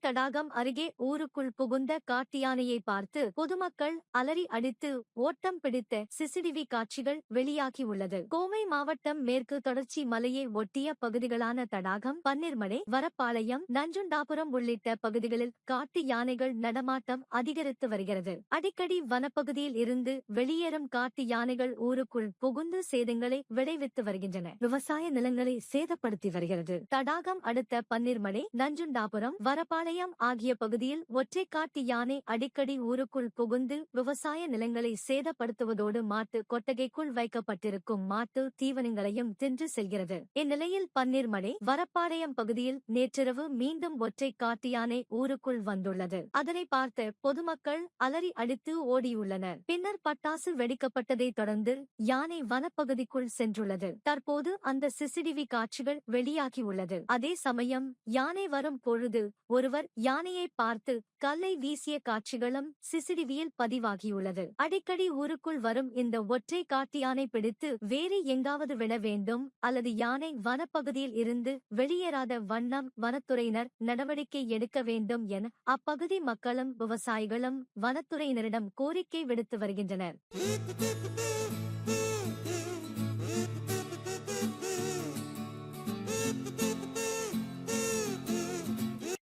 தடாகம் அருகே ஊருக்குள் புகுந்த காட்டு யானையை பார்த்து பொதுமக்கள் அலறி அடித்து ஓட்டம் பிடித்த சிசிடிவி காட்சிகள் வெளியாகியுள்ளது கோவை மாவட்டம் மேற்கு தொடர்ச்சி மலையை ஒட்டிய பகுதிகளான தடாகம் பன்னீர்மலை வரப்பாளையம் நஞ்சுண்டாபுரம் உள்ளிட்ட பகுதிகளில் காட்டு யானைகள் நடமாட்டம் அதிகரித்து வருகிறது. அடிக்கடி வனப்பகுதியில் இருந்து வெளியேறும் காட்டு யானைகள் ஊருக்குள் புகுந்து சேதங்களை விளைவித்து வருகின்றன. விவசாய நிலங்களை சேதப்படுத்தி வருகிறது. தடாகம் அடுத்த பன்னீர்மலை நஞ்சுண்டாபுரம் வரப்பாளையம் ஆகிய பகுதியில் ஒற்றை காட்டு யானை அடிக்கடி ஊருக்குள் புகுந்து விவசாய நிலங்களை சேதப்படுத்துவதோடு மாட்டு கொட்டகைக்குள் வைக்கப்பட்டிருக்கும் மாட்டு தீவனங்களையும் தின்று செல்கிறது. இந்நிலையில் பன்னீர்மலை வரப்பாளையம் பகுதியில் நேற்றிரவு மீண்டும் ஒற்றை காட்டு யானை ஊருக்குள் வந்துள்ளது. அதனை பார்த்த பொதுமக்கள் அலறி அடித்து ஓடியுள்ளனர். பின்னர் பட்டாசு வெடிக்கப்பட்டதை தொடர்ந்து யானை வனப்பகுதிக்குள் சென்றுள்ளது. தற்போது அந்த சிசிடிவி காட்சிகள் வெளியாகியுள்ளது. அதே சமயம் யானை வரும் பொழுது ஒருவர் யானையை பார்த்து கல்லை வீசிய காட்சிகளும் சிசிடிவியில் பதிவாகியுள்ளது. அடிக்கடி ஊருக்குள் வரும் இந்த ஒற்றை காட்டு யானை பிடித்து வேறு எங்காவது விட வேண்டும் அல்லது யானை வனப்பகுதியில் இருந்து வெளியேறாத வண்ணம் வனத்துறையினர் நடவடிக்கை எடுக்க வேண்டும் என அப்பகுதி மக்களும் விவசாயிகளும் வனத்துறையினரிடம் கோரிக்கை விடுத்து வருகின்றனர்.